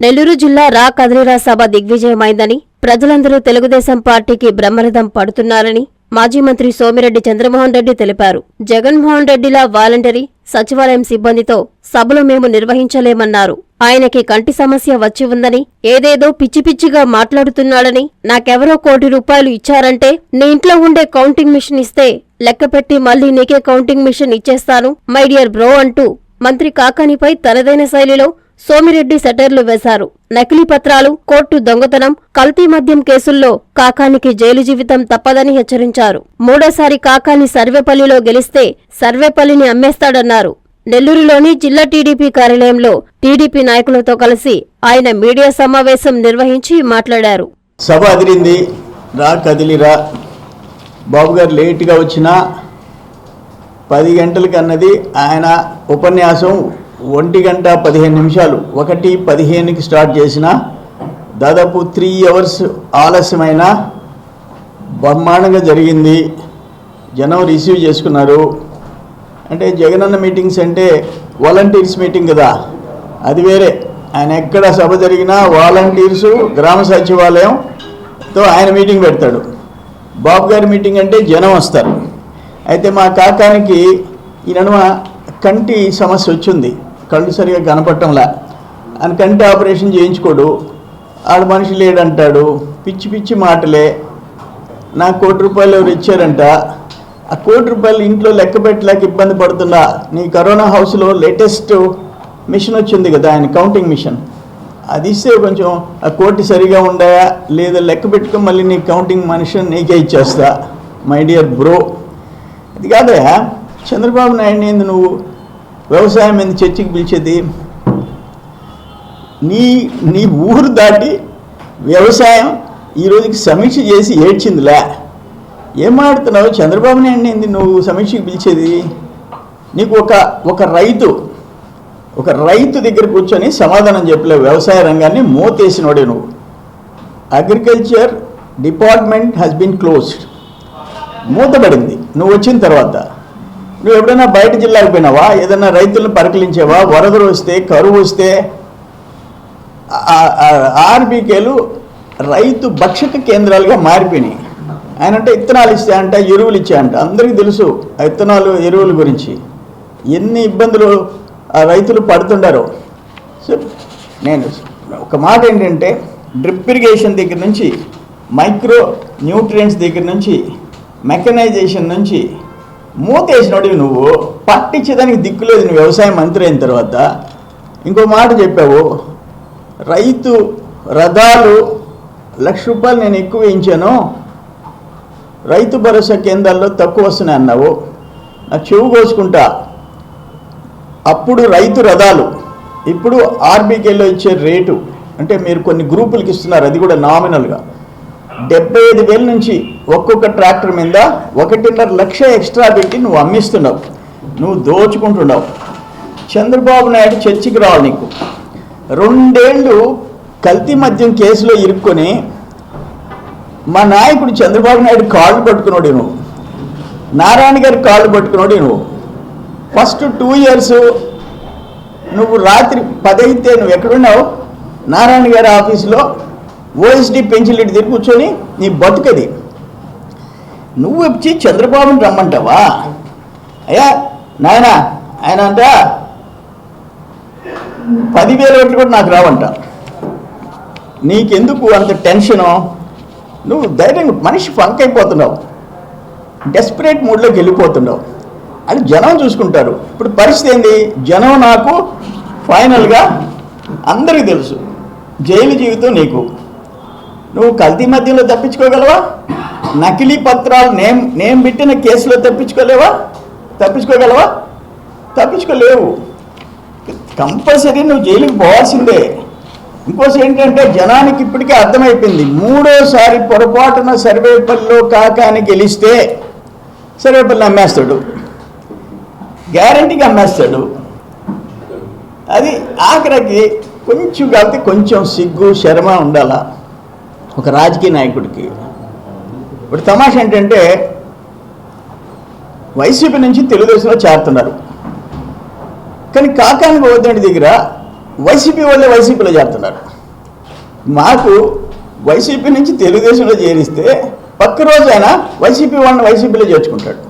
నెల్లూరు జిల్లా రా కదిరిరా సభ దిగ్విజయమైందని ప్రజలందరూ తెలుగుదేశం పార్టీకి బ్రహ్మరథం పడుతున్నారని మాజీ మంత్రి సోమిరెడ్డి చంద్రమోహన్ రెడ్డి తెలిపారు. జగన్మోహన్ రెడ్డిలా వాలంటరీ సచివాలయం సిబ్బందితో సభలు మేము నిర్వహించలేమన్నారు. ఆయనకి కంటి సమస్య వచ్చి ఉందని ఏదేదో పిచ్చి పిచ్చిగా మాట్లాడుతున్నాడని నాకెవరో కోటి రూపాయలు ఇచ్చారంటే నీ ఇంట్లో ఉండే కౌంటింగ్ మిషన్ ఇస్తే లెక్కపెట్టి మళ్ళీ నీకే కౌంటింగ్ మిషన్ ఇచ్చేస్తాను మై డియర్ బ్రో అంటూ మంత్రి కాకానిపై తనదైన శైలిలో సోమిరెడ్డి సెటర్లు వేశారు. నకిలీ పత్రాలు కోర్టు దొంగతనం కల్తీ మద్యం కేసుల్లో కాకానికి జైలు జీవితం తప్పదని హెచ్చరించారు. మూడోసారి కాకాని సర్వేపల్లిలో గెలిస్తే సర్వేపల్లిని అమ్మేస్తాడన్నారు. నెల్లూరులోని జిల్లా టీడీపీ కార్యాలయంలో టీడీపీ నాయకులతో కలిసి ఆయన మీడియా సమావేశం నిర్వహించి మాట్లాడారు. సభ అదిరింది రా కదిలిరా బాబు గారు లేట్గా వచ్చిన పది గంటలకి అన్నది ఆయన ఉపన్యాసం ఒంటి గంట పదిహేను నిమిషాలు. ఒకటి పదిహేనుకి స్టార్ట్ చేసిన దాదాపు త్రీ అవర్స్ ఆలస్యమైన బ్రహ్మాండంగా జరిగింది. జనం రిసీవ్ చేసుకున్నారు. అంటే జగనన్న మీటింగ్స్ అంటే వాలంటీర్స్ మీటింగ్ కదా. అది వేరే. ఆయన ఎక్కడ సభ జరిగినా వాలంటీర్స్ గ్రామ సచివాలయంతో ఆయన మీటింగ్ పెడతాడు. బాబు గారి మీటింగ్ అంటే జనం వస్తారు. అయితే మా కాకానికి ఈ నడుమ కంటి సమస్య వచ్చింది. కళ్ళు సరిగా కనపడటంలా. ఆయన కంటి ఆపరేషన్ చేయించుకోడు. ఆడ మనిషి లేడంటాడు. పిచ్చి పిచ్చి మాటలే. నాకు కోటి రూపాయలు ఎవరు ఇచ్చారంట? ఆ కోటి రూపాయలు ఇంట్లో లెక్క పెట్టలేక ఇబ్బంది పడుతున్నా. నీ కరోనా హౌస్లో లేటెస్ట్ మిషన్ వచ్చింది కదా ఆయన కౌంటింగ్ మిషన్. అది ఇస్తే కొంచెం ఆ కోటి సరిగా ఉండాయా? లేదా లెక్క పెట్టుకొని మళ్ళీ నీ కౌంటింగ్ మనిషిని నీకే ఇచ్చేస్తా. My dear bro. అది కాదయా చంద్రబాబు నాయుడు ఏంది నువ్వు వ్యవసాయం ఎందుకు చర్చికి పిలిచేది? నీ నీ ఊరు దాటి వ్యవసాయం ఈ రోజుకి సమీక్ష చేసి ఏడ్చిందిలే. ఏం మాడుతున్నావు చంద్రబాబు నాయుడు ఏంది నువ్వు సమీక్షకి పిలిచేది? నీకు ఒక ఒక రైతు ఒక రైతు దగ్గర కూర్చొని సమాధానం చెప్పలేవు వ్యవసాయ రంగాన్ని మోతేసినోడే నువ్వు. Agriculture department has been closed మూతబడింది. నువ్వు వచ్చిన తర్వాత నువ్వు ఎప్పుడైనా బయట జిల్లాకు పోయినావా? ఏదైనా రైతులను పరికలించేవా? వరదలు వస్తే కరువు వస్తే ఆర్బీకేలు రైతు భక్షక కేంద్రాలుగా మారిపోయినాయి. ఆయన అంటే ఇత్తనాలు ఇస్తే అంట ఎరువులు ఇచ్చా అంట. అందరికీ తెలుసు ఆ ఇత్తనాలు ఎరువుల గురించి. ఎన్ని ఇబ్బందులు ఆ రైతులు పడుతుండారో. సో నేను ఒక మాట ఏంటంటే డ్రిప్ ఇరిగేషన్ దగ్గర నుంచి మైక్రో న్యూట్రియంట్స్ దగ్గర నుంచి మెకనైజేషన్ నుంచి మూతేసినోడివి నువ్వు పట్టించేదానికి దిక్కులేదు నువ్వు వ్యవసాయ మంత్రి అయిన తర్వాత. ఇంకో మాట చెప్పావు రైతు రథాలు లక్ష రూపాయలు నేను ఎక్కువ వేయించాను రైతు భరోసా కేంద్రాల్లో తక్కువ వస్తున్నాయి అన్నావు. నా చెవు కోసుకుంటా. అప్పుడు రైతు రథాలు ఇప్పుడు ఆర్బీకేలో ఇచ్చే రేటు అంటే మీరు కొన్ని గ్రూపులకి ఇస్తున్నారు అది కూడా నామినల్గా డెబ్బై ఐదు వేల నుంచి ఒక్కొక్క ట్రాక్టర్ మీద ఒకటిన్నర లక్ష ఎక్స్ట్రా పెట్టి నువ్వు అమ్మిస్తున్నావు. నువ్వు దోచుకుంటున్నావు. చంద్రబాబు నాయుడు చర్చికి రావాలి నీకు. రెండేళ్ళు కల్తీ మద్యం కేసులో ఇరుక్కొని మా నాయకుడు చంద్రబాబు నాయుడు కాళ్ళు పట్టుకున్నాడు నువ్వు నారాయణ గారి కాళ్ళు పట్టుకున్నాడు నువ్వు ఫస్ట్ టూ ఇయర్స్ నువ్వు రాత్రి పదైతే నువ్వు ఎక్కడున్నావు? నారాయణ గారి ఆఫీస్లో ఓఎస్డి పెన్సిల్ ఇటు తిరిగి కూర్చొని నీ బతుకది. నువ్వు వచ్చి చంద్రబాబుని రమ్మంటావా? అయ్యా నాయన ఆయన అంట పదివేలు ఒకటి కూడా నాకు రావంట. నీకెందుకు అంత టెన్షను? నువ్వు ధైర్యంగా మనిషి ఫంక్ అయిపోతున్నావు. డెస్పరేట్ మూడ్లోకి వెళ్ళిపోతున్నావు. అని జనం చూసుకుంటారు. ఇప్పుడు పరిస్థితి ఏంది? జనం నాకు ఫైనల్గా అందరికీ తెలుసు. జైలు జీవితం నీకు. నువ్వు కల్తీ మధ్యలో తప్పించుకోగలవా? నకిలీ పత్రాలు నేమ్ నేమ్ పెట్టిన కేసులో తప్పించుకోలేవా? తప్పించుకోగలవా? తప్పించుకోలేవు. కంపల్సరీ నువ్వు జైలుకి పోవాల్సిందే. ఇంకోసి ఏంటంటే జనానికి ఇప్పటికే అర్థమైపోయింది. మూడోసారి పొరపాటున సర్వేపల్లిలో కాకాని గెలిస్తే సర్వేపల్లి అమ్మేస్తాడు. గ్యారంటీగా అమ్మేస్తాడు. అది ఆఖరికి కొంచెం కలిపి కొంచెం సిగ్గు శర్మ ఉండాలా? ఒక రాజకీయ నాయకుడికి. ఇప్పుడు తమాషా ఏంటంటే వైసీపీ నుంచి తెలుగుదేశంలో చేరుతున్నారు. కానీ కాకాని వద్దండి దగ్గర వైసీపీ వాళ్ళే వైసీపీలో చేరుతున్నారు. మాకు వైసీపీ నుంచి తెలుగుదేశంలో చేరిస్తే పక్క రోజైనా వైసీపీ వాళ్ళని వైసీపీలో చేర్చుకుంటాడు.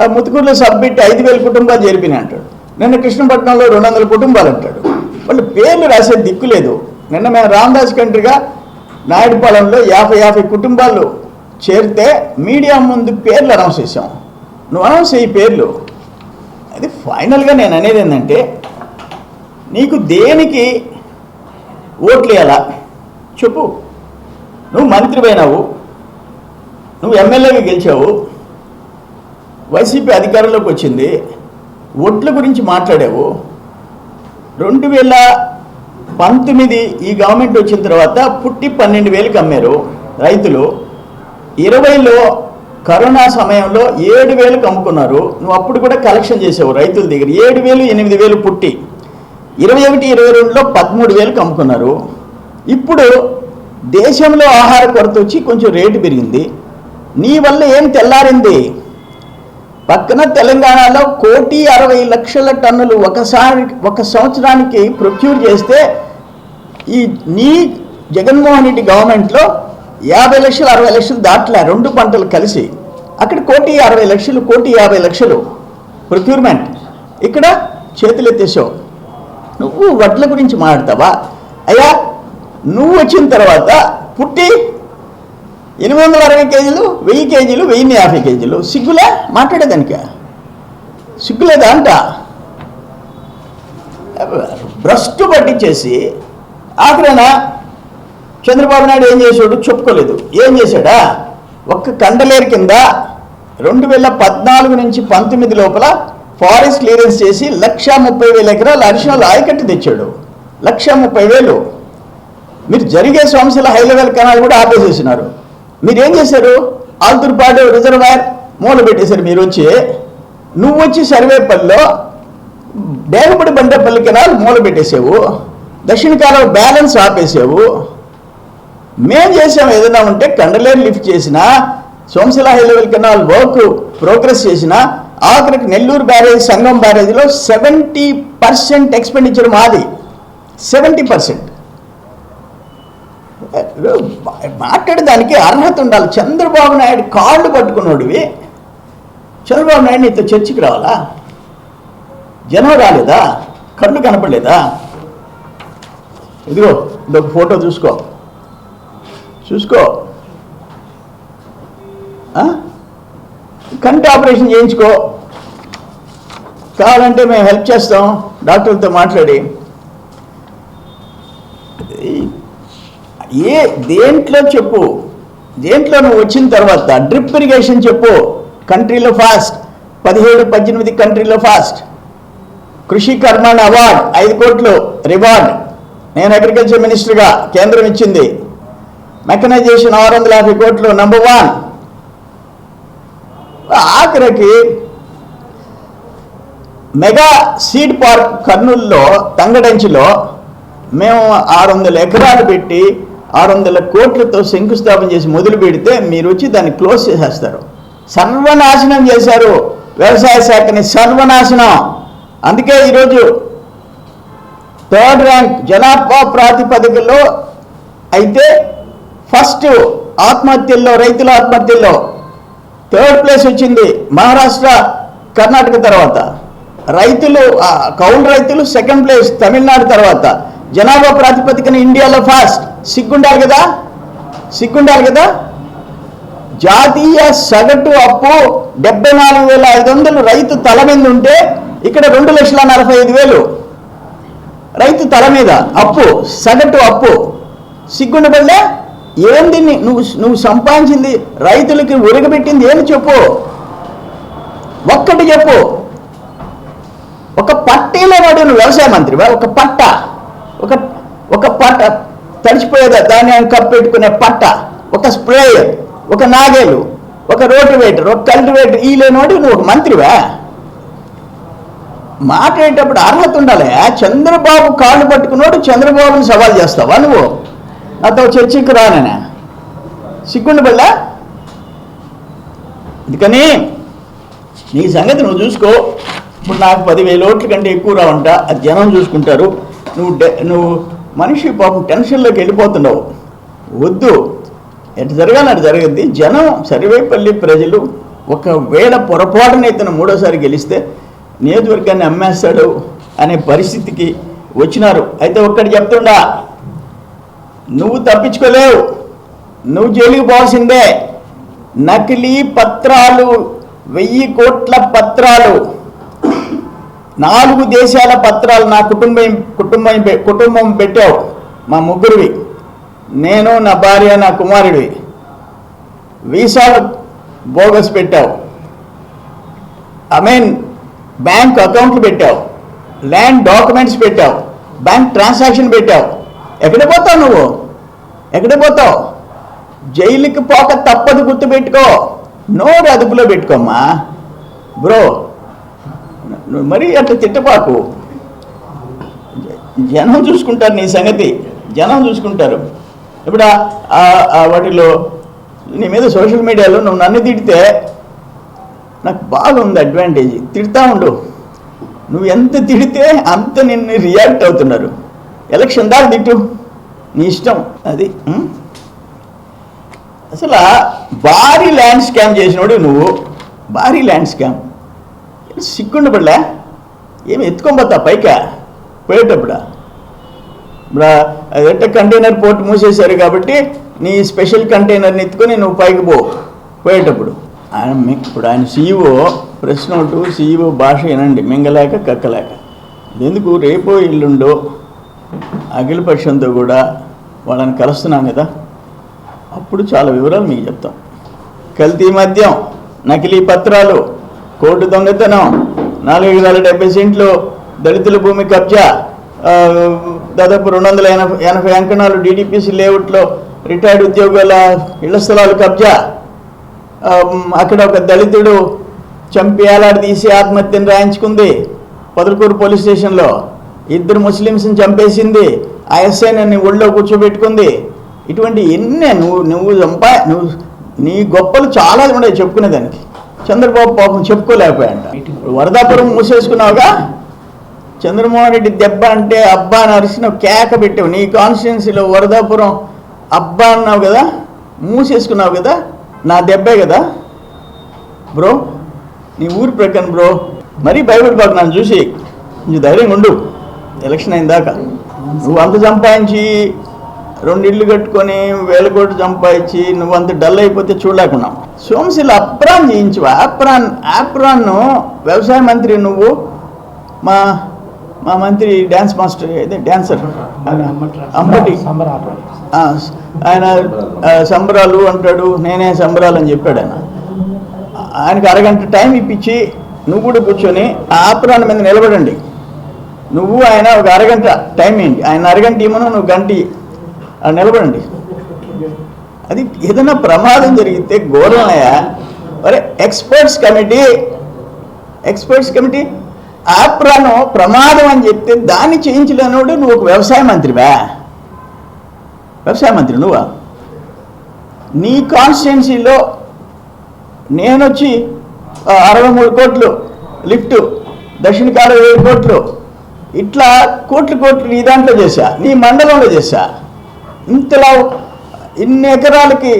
ఆ ముతుకూరులో సబ్మిట్ ఐదు వేల కుటుంబాలు చేరిపినాయి అంటాడు. నిన్న కృష్ణపట్నంలో రెండు వందల కుటుంబాలు అంటాడు. వాళ్ళు పేర్లు రాసే దిక్కు లేదు. నిన్న మేము రామదాస్ కంట్రీగా నాయుడుపాలెంలో యాభై యాభై కుటుంబాలు చేరితే మీడియా ముందు పేర్లు అనౌన్స్ చేసాం నువ్వు అనౌన్స్ చేయి పేర్లు. అది ఫైనల్గా నేను అనేది ఏంటంటే నీకు దేనికి ఓట్లు వేయాలా చెప్పు. నువ్వు మంత్రి పోయినావు. నువ్వు ఎమ్మెల్యేగా గెలిచావు. వైసీపీ అధికారంలోకి వచ్చింది. ఓట్ల గురించి మాట్లాడావు. రెండు వేల పంతొమ్మిది ఈ గవర్నమెంట్ వచ్చిన తర్వాత పుట్టి పన్నెండు వేలకు అమ్మారు. రైతులు ఇరవైలో కరోనా సమయంలో ఏడు వేలకు అమ్ముకున్నారు. నువ్వు అప్పుడు కూడా కలెక్షన్ చేసావు రైతుల దగ్గర. ఏడు వేలు ఎనిమిది వేలు పుట్టి ఇరవై ఒకటి ఇరవై రెండులో పదమూడు వేలకు అమ్ముకున్నారు. ఇప్పుడు దేశంలో ఆహార కొరత వచ్చి కొంచెం రేటు పెరిగింది. నీ వల్ల ఏం తెల్లారింది? పక్కన తెలంగాణలో కోటి అరవై లక్షల టన్నులు ఒకసారి ఒక సంవత్సరానికి ప్రొక్యూర్ చేస్తే ఈ నీ జగన్మోహన్ రెడ్డి గవర్నమెంట్లో యాభై లక్షలు అరవై లక్షలు దాట్లే రెండు పంటలు కలిసి అక్కడ కోటి అరవై లక్షలు కోటి యాభై లక్షలు ప్రొక్యూర్మెంట్ ఇక్కడ చేతులు ఎత్తేసావు నువ్వు వడ్ల గురించి మాట్లాడతావా? అయ్యా నువ్వు వచ్చిన తర్వాత పుట్టి ఎనిమిది వందల అరవై కేజీలు వెయ్యి కేజీలు వెయ్యిన్ని యాభై కేజీలు. సిగ్గులే మాట్లాడేదానిక? సిగ్గులేదా అంట? భ్రష్టు పట్టించేసి ఆఖరణ చంద్రబాబు నాయుడు ఏం చేశాడు? చెప్పుకోలేదు. ఏం చేశాడా? ఒక్క కండలేరు కింద రెండు వేల పద్నాలుగు నుంచి పంతొమ్మిది లోపల ఫారెస్ట్ క్లియరెన్స్ చేసి లక్ష ముప్పై వేల ఎకరాలు అడిషనల్ ఆయకట్టు తెచ్చాడు. లక్ష ముప్పై వేలు. మీరు జరిగే సమస్యల హై లెవెల్ కెనాల్ కూడా ఆపేసేసినారు. మీరు ఏం చేశారు? ఆల్తూర్పాడు రిజర్వాయర్ మూల పెట్టేశారు మీరు వచ్చి. నువ్వు వచ్చి సర్వేపల్లిలో డేగపడి బండపల్లి కెనాల్ మూల పెట్టేసావు దక్షిణ కాలం బ్యాలెన్స్ ఆపేసావు. మేం చేసాం ఏదైనా ఉంటే కండలేరు లిఫ్ట్ చేసిన Somasila high level canal work progress చేసిన ఆఖరికి నెల్లూరు బ్యారేజ్ సంగం బ్యారేజ్లో సెవెంటీ పర్సెంట్ ఎక్స్పెండిచర్ మాది. సెవెంటీ పర్సెంట్ మాట్లాడేదానికి అర్హత ఉండాలి. చంద్రబాబు నాయుడు కాళ్ళు పట్టుకున్నాడువి. చంద్రబాబు నాయుడు నీతో చర్చికి రావాలా? జనం రాలేదా? కళ్ళు కనపడలేదా? ఇదిగో ఇదొక ఫోటో చూసుకో. చూసుకో. ఆ? కంటి ఆపరేషన్ చేయించుకో. కావాలంటే మేము హెల్ప్ చేస్తాం. డాక్టర్తో మాట్లాడి. ఏ దేంట్లో చెప్పు. దేంట్లో నువ్వు వచ్చిన తర్వాత డ్రిప్ ఇరిగేషన్ చెప్పు. కంట్రీలో ఫాస్ట్. పదిహేడు పద్దెనిమిది కంట్రీలో ఫాస్ట్. కృషి కర్మాణ అవార్డ్ ఐదు కోట్లు. రివార్డ్. నేను అగ్రికల్చర్ మినిస్టర్గా కేంద్రం ఇచ్చింది. మెకనైజేషన్ ఆరు వందల యాభై కోట్లు నంబర్ వన్ ఆఖరికి మెగా సీడ్ పార్క్ కర్నూలులో తంగడంచిలో మేము ఆరు వందల ఎకరాలు పెట్టి ఆరు వందల కోట్లతో శంకుస్థాపన చేసి మొదలు పెడితే మీరు వచ్చి దాన్ని క్లోజ్ చేసేస్తారు. సర్వనాశనం చేశారు. వ్యవసాయ శాఖని సర్వనాశనం. అందుకే ఈరోజు థర్డ్ ర్యాంక్ జనాభా ప్రాతిపదికలో అయితే ఫస్ట్ ఆత్మహత్యల్లో రైతుల ఆత్మహత్యల్లో థర్డ్ ప్లేస్ వచ్చింది మహారాష్ట్ర కర్ణాటక తర్వాత. రైతులు కౌలు రైతులు సెకండ్ ప్లేస్ తమిళనాడు తర్వాత. జనాభా ప్రాతిపదికన ఇండియాలో ఫాస్ట్. సిగ్గుండాలి కదా? సిగ్గుండాలి కదా? జాతీయ సగటు అప్పు డెబ్బై నాలుగు వేల ఐదు వందలు రైతు తల మీద ఉంటే ఇక్కడ రెండు లక్షల నలభై ఐదు వేలు. రైతు తల మీద అప్పు సగటు అప్పు. సిగ్గుండబడ్డా? ఏంది నీ- నువ్వు నువ్వు సంపాదించింది రైతులకి ఉరగబెట్టింది ఏమి చెప్పు? ఒక్కటి చెప్పు. ఒక పట్టీలో వాడు నువ్వు వ్యవసాయ మంత్రివా ఒక పట్ట. ఒక ఒక పట్ట తడిచిపోయేదా ధాన్యాన్ని కప్పెట్టుకునే పట్ట. ఒక స్ప్రేయర్ ఒక నాగేలు ఒక రోటివేటర్ ఒక కల్టివేటర్ ఈ లేనివాడు నువ్వు ఒక మంత్రివా? మాట్లాడేటప్పుడు అర్హత ఉండాలి. చంద్రబాబు కాళ్ళు పట్టుకున్నాడు చంద్రబాబుని సవాల్ చేస్తావా నువ్వు? నాతో చర్చకి రాననే సిగ్గుండి బళ్ళా అందుకని నీ సంగతి నువ్వు చూసుకో. ఇప్పుడు నాకు పదివేల ఓట్ల కంటే ఎక్కువ రావంట అది జనం చూసుకుంటారు. నువ్వు డె- నువ్వు మనిషి పాపం టెన్షన్లోకి వెళ్ళిపోతున్నావు. వద్దు. ఎటు జరగాలి అటు జరగద్ది. జనం సర్వేపల్లి ప్రజలు ఒకవేళ పొరపాటున ఇతను మూడోసారి గెలిస్తే నియోజకవర్గాన్ని అమ్మేస్తాడు అనే పరిస్థితికి వచ్చినారు. అయితే ఒక్కటి చెప్తుండా నువ్వు తప్పించుకోలేవు. నువ్వు జైలుకి పోవాల్సిందే. నకిలీ పత్రాలు వెయ్యి కోట్ల పత్రాలు. నాలుగు దేశాల పత్రాలు నా కుటుంబం కుటుంబం కుటుంబం పెట్టావు మా ముగ్గురివి. నేను నా భార్య నా కుమారుడివి. వీసాలు బోగస్ పెట్టావు. ఐ మీన్ బ్యాంక్ అకౌంట్లు పెట్టావు. ల్యాండ్ డాక్యుమెంట్స్ పెట్టావు. బ్యాంక్ ట్రాన్సాక్షన్ పెట్టావు. ఎక్కడ పోతావు నువ్వు? ఎక్కడ పోతావు? జైలుకి పోక తప్పదు గుర్తుపెట్టుకో. నోరు అదుపులో పెట్టుకోమ్మా. బ్రో నువ్వు మరీ అట్లా తిట్టపాకు జనం చూసుకుంటారు నీ సంగతి. జనం చూసుకుంటారు. ఇప్పుడు వాటిలో నీ మీద సోషల్ మీడియాలో నువ్వు నన్ను తిడితే నాకు బాగుంది అడ్వాంటేజ్ తిడతా ఉండు. నువ్వు ఎంత తిడితే అంత నిన్ను రియాక్ట్ అవుతున్నారు. ఎలక్షన్ దాకా తిట్టు. నీ ఇష్టం. అది అసలు భారీ ల్యాండ్ స్కామ్ చేసినోడు నువ్వు. భారీ ల్యాండ్ స్కామ్ సిగ్గుండు పడలే? ఏమి ఎత్తుకోబోతా పైకా? పోయేటప్పుడా? ఇప్పుడు అదంటే కంటైనర్ పోర్ట్ మూసేశారు కాబట్టి నీ స్పెషల్ కంటైనర్ని ఎత్తుకొని నువ్వు పైకి పో. పోయేటప్పుడు. ఆయన ఇప్పుడు ఆయన సీఈఓ ప్రెస్ నోటు సీఈఓ భాష వినండి మింగలేక కక్కలేక. ఎందుకు? రేపో ఇల్లుండో అఖిల పక్షంతో కూడా వాళ్ళని కలుస్తున్నాం కదా. అప్పుడు చాలా వివరాలు మీకు చెప్తాం. కల్తీ మద్యం నకిలీ పత్రాలు కోర్టు దొంగతనం నాలుగు వందల డెబ్బై సెంట్లు దళితుల భూమి కబ్జా దాదాపు రెండు వందల ఎనభై ఎనభై అంకణాలు డీడీపీసీ లేఅవుట్లో రిటైర్డ్ ఉద్యోగుల ఇళ్ళ స్థలాలు కబ్జా అక్కడ ఒక దళితుడు చంపి ఏలాడు తీసి ఆత్మహత్యను రాయించుకుంది. పొదలకూరు పోలీస్ స్టేషన్లో ఇద్దరు ముస్లిమ్స్ని చంపేసింది. ఆ నన్ను ఒళ్ళో కూర్చోబెట్టుకుంది. ఇటువంటి ఎన్నే నువ్వు నువ్వు చంపా నువ్వు నీ గొప్పలు చాలా ఉన్నాయి చెప్పుకునేదానికి చంద్రబాబు పాపం చెప్పుకోలేకపోయాడంట. వరదాపురం మూసేసుకున్నావుగా? చంద్రమోహన్ రెడ్డి దెబ్బ అంటే అబ్బా అని అరిసినావు కేక పెట్టావు. నీ కాన్స్టిట్యున్సీలో వరదాపురం అబ్బా అన్నావు కదా? మూసేసుకున్నావు కదా? నా దెబ్బే కదా? బ్రో నీ ఊరు ప్రక్కన బ్రో. మరీ భయపడిపోకు నన్ను చూసి. నువ్వు ధైర్యంగా ఉండు. ఎలక్షన్ అయిందాక నువ్వు అంత సంపాదించి రెండు ఇళ్ళు కట్టుకొని వేల కోట్లు సంపాదించి నువ్వు అంత డల్ అయిపోతే చూడలేకున్నావు సోమశీల అప్రాన్ చేయించువా? ఆప్రాన్ ఆప్రాన్ను వ్యవసాయ మంత్రి నువ్వు? మా మా మంత్రి డ్యాన్స్ మాస్టర్ అదే డ్యాన్సర్ అంబటి. ఆ, ఆయన సంబరాలు అంటాడు నేనే సంబరాలు అని చెప్పాడు ఆయన. ఆయనకి అరగంట టైం ఇప్పించి నువ్వు కూడా కూర్చొని ఆ ఆపురాన్ని మీద నిలబడండి. నువ్వు ఆయన ఒక అరగంట టైం ఏంటి ఆయన అరగంట ఇమ్మను నువ్వు గంట నిలబడండి. అది ఏదైనా ప్రమాదం జరిగితే ఘోరమయ్యా మరి experts committee experts committee apron ప్రమాదం అని చెప్తే దాన్ని చేయించలేనోడు నువ్వు ఒక వ్యవసాయ మంత్రివా? వ్యవసాయ మంత్రి నువ్వా? నీ కాన్స్టిట్యున్సీలో నేను వచ్చి అరవై మూడు కోట్లు లిఫ్ట్ దక్షిణ కాడ ఏడు కోట్లు ఇట్లా కోట్లు కోట్లు నీ దాంట్లో చేశా నీ మండలంలో చేశా. ఇంతలా ఇన్ని ఎకరాలకి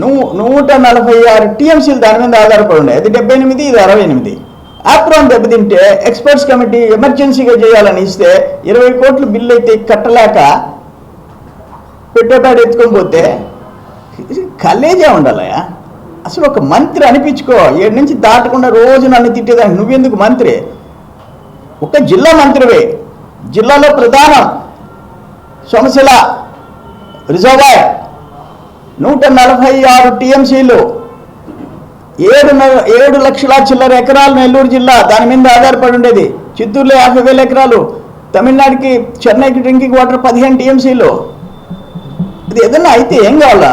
నూ నూట నలభై ఆరు టీఎంసీలు దాని మీద ఆధారపడి ఉన్నాయి. అది డెబ్బై ఎనిమిది ఇది అరవై ఎనిమిది. ఆప్రాన్ దెబ్బతింటే ఎక్స్పర్ట్స్ కమిటీ ఎమర్జెన్సీగా చేయాలని ఇస్తే ఇరవై కోట్లు బిల్లు అయితే కట్టలేక పెట్టేటాడు ఎత్తుకొని పోతే కలేజే ఉండాలయా అసలు ఒక మంత్రి అనిపించుకో ఏడు నుంచి దాటకుండా రోజు నన్ను తిట్టేదానికి నువ్వెందుకు మంత్రి? ఒక జిల్లా మంత్రివే. జిల్లాలో ప్రధానం సొమశిల రిజర్వాయర్. నూట నలభై ఆరు టీఎంసీలు. ఏడు ఏడు లక్షల చిల్లర ఎకరాలు నెల్లూరు జిల్లా దాని మీద ఆధారపడి ఉండేది. చిత్తూరులో యాభై వేల ఎకరాలు తమిళనాడుకి చెన్నైకి డ్రింకింగ్ వాటర్ పదిహేను టీఎంసీలు. ఇది ఏదన్నా అయితే ఏం కావాలా?